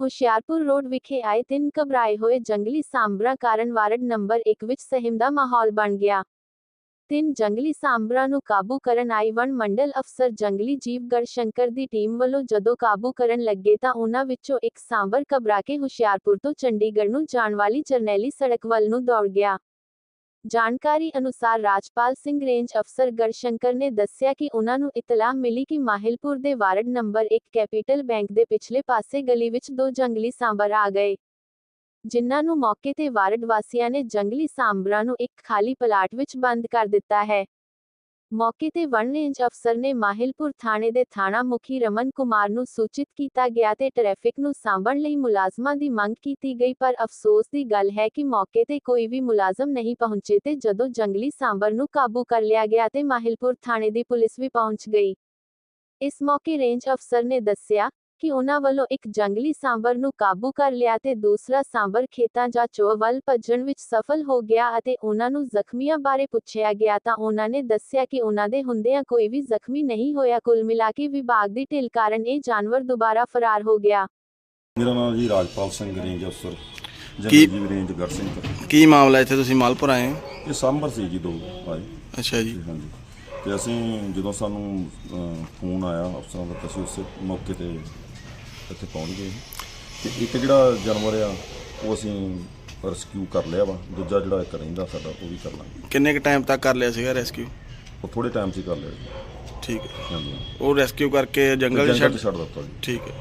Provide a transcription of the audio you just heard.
Hoshiarpur road ਵਿਖੇ ਆਏ ਤਿੰਨ ਘਬਰਾਏ ਹੋਏ ਜੰਗਲੀ ਸਾਂਭਰਾਂ ਕਾਰਨ ਵਾਰਡ ਨੰਬਰ 1 ਵਿੱਚ ਸਹਿਮ ਦਾ ਮਾਹੌਲ ਬਣ ਗਿਆ। ਤਿੰਨ ਜੰਗਲੀ ਸਾਂਭਰਾਂ ਨੂੰ ਕਾਬੂ ਕਰਨ ਆਈ ਵਣ ਮੰਡਲ ਅਫਸਰ ਜੰਗਲੀ ਜੀਵ ਗੜਸ਼ੰਕਰ ਦੀ ਟੀਮ ਵੱਲੋਂ ਜਦੋਂ ਕਾਬੂ ਕਰਨ ਲੱਗੇ ਤਾਂ ਉਹਨਾਂ ਵਿੱਚੋਂ ਇੱਕ ਸਾਂਬਰ ਘਬਰਾ ਕੇ ਹੁਸ਼ਿਆਰਪੁਰ ਤੋਂ ਚੰਡੀਗੜ੍ਹ ਨੂੰ ਜਾਣ ਵਾਲੀ ਜਰਨੈਲੀ ਸੜਕ ਵੱਲ ਨੂੰ ਦੌੜ ਗਿਆ। ਜਾਣਕਾਰੀ ਅਨੁਸਾਰ ਰਾਜਪਾਲ ਸਿੰਘ ਰੇਂਜ ਅਫਸਰ ਗੜਸ਼ੰਕਰ ਨੇ ਦੱਸਿਆ ਕਿ ਉਹਨਾਂ ਨੂੰ ਇਤਲਾਹ ਮਿਲੀ ਕਿ ਮਾਹਿਲਪੁਰ ਦੇ ਵਾਰਡ ਨੰਬਰ 1 ਕੈਪੀਟਲ ਬੈਂਕ ਦੇ ਪਿਛਲੇ ਪਾਸੇ ਗਲੀ ਵਿੱਚ ਦੋ ਜੰਗਲੀ ਸਾਂਬਰ ਆ ਗਏ, ਜਿਨ੍ਹਾਂ ਨੂੰ ਮੌਕੇ ਤੇ ਵਾਰਡ ਵਾਸੀਆਂ ਨੇ ਜੰਗਲੀ ਸਾਂਬਰਾਂ ਨੂੰ ਇੱਕ ਖਾਲੀ ਪਲਾਟ ਵਿੱਚ ਬੰਦ ਕਰ ਦਿੱਤਾ ਹੈ। ਮੌਕੇ ਤੇ ਵਣ ਰੇਂਜ ਅਫਸਰ ਨੇ ਮਾਹਿਲਪੁਰ ਥਾਣੇ ਦੇ ਥਾਣਾ ਮੁਖੀ ਰਮਨ ਕੁਮਾਰ ਨੂੰ ਸੂਚਿਤ ਕੀਤਾ ਗਿਆ ਤੇ ਟ੍ਰੈਫਿਕ ਨੂੰ ਸਾਂਭਣ ਲਈ ਮੁਲਾਜ਼ਮਾਂ ਦੀ ਮੰਗ ਕੀਤੀ ਗਈ, ਪਰ ਅਫਸੋਸ ਦੀ ਗੱਲ ਹੈ ਕਿ ਮੌਕੇ ਤੇ ਕੋਈ ਵੀ ਮੁਲਾਜ਼ਮ ਨਹੀਂ ਪਹੁੰਚੇ ਤੇ ਜਦੋਂ ਜੰਗਲੀ ਸਾਂਬਰ ਨੂੰ ਕਾਬੂ ਕਰ ਲਿਆ ਗਿਆ ਤੇ ਮਾਹਿਲਪੁਰ ਥਾਣੇ ਦੀ ਪੁਲਿਸ ਵੀ ਪਹੁੰਚ ਗਈ। ਇਸ ਮੌਕੇ ਰੇਂਜ ਅਫਸਰ ਨੇ ਦੱਸਿਆ ਕਿ ਉਹਨਾਂ ਵੱਲੋਂ ਇੱਕ ਜੰਗਲੀ ਸਾਂਭਰ ਨੂੰ ਕਾਬੂ ਕਰ ਲਿਆ ਤੇ ਦੂਸਰਾ ਸਾਂਭਰ ਖੇਤਾਂ ਜਾਂ ਚੋਅ ਵੱਲ ਭੱਜਣ ਵਿੱਚ ਸਫਲ ਹੋ ਗਿਆ ਅਤੇ ਉਹਨਾਂ ਨੂੰ ਜ਼ਖਮੀਆਂ ਬਾਰੇ ਪੁੱਛਿਆ ਗਿਆ ਤਾਂ ਉਹਨਾਂ ਨੇ ਦੱਸਿਆ ਕਿ ਉਹਨਾਂ ਦੇ ਹੁੰਦਿਆਂ ਕੋਈ ਵੀ ਜ਼ਖਮੀ ਨਹੀਂ ਹੋਇਆ। ਕੁੱਲ ਮਿਲਾ ਕੇ ਵਿਭਾਗ ਦੀ ਢਿੱਲ ਕਾਰਨ ਇਹ ਜਾਨਵਰ ਦੁਬਾਰਾ ਫਰਾਰ ਹੋ ਗਿਆ। ਮੇਰਾ ਨਾਮ ਜੀ ਰਾਜਪਾਲ ਸਿੰਘ ਰੇਂਜ ਅਫਸਰ ਕੀ- ਜੀਵ ਰੇਂਜ ਗੜਸਿੰਘ ਕੀ ਮਾਮਲਾ ਇੱਥੇ ਤੁਸੀਂ ਮਾਲਪੁਰ ਆਏ ਹੋ? ਇਹ ਸਾਂਭਰ ਸੀ ਜੀ ਦੋ ਆਏ ਅੱਛਾ ਜੀ। ਹਾਂਜੀ। ਤੇ ਅਸੀਂ ਜਦੋਂ ਸਾਨੂੰ ਫੋਨ ਆਇਆ ਅਫਸਰਾਂ ਦਾ ਅਸੀਂ ਉਸੇ ਮੌਕੇ ਤੇ ਇੱਥੇ ਪਹੁੰਚ ਗਏ ਤੇ ਇੱਕ ਜਿਹੜਾ ਜਾਨਵਰ ਆ ਉਹ ਅਸੀਂ ਰੈਸਕਿਊ ਕਰ ਲਿਆ ਵਾ। ਦੂਜਾ ਜਿਹੜਾ ਇੱਕ ਰਹਿੰਦਾ ਸਾਡਾ ਉਹ ਵੀ ਕਰ ਲਾਂਗੇ। ਕਿੰਨੇ ਕ ਟਾਈਮ ਤੱਕ ਕਰ ਲਿਆ ਸੀਗਾ ਰੈਸਕਿਊ ਉਹ ਥੋੜੇ ਟਾਈਮ 'ਚ ਹੀ ਕਰ ਲਿਆ ਜੀ। ਠੀਕ ਹੈ। ਹਾਂਜੀ। ਉਹ ਰੈਸਕਿਊ ਕਰਕੇ ਜੰਗਲ 'ਚ ਜੰਗਲ ਛੱਡ ਛੱਡ ਦਿੱਤਾ ਜੀ। ਠੀਕ ਹੈ।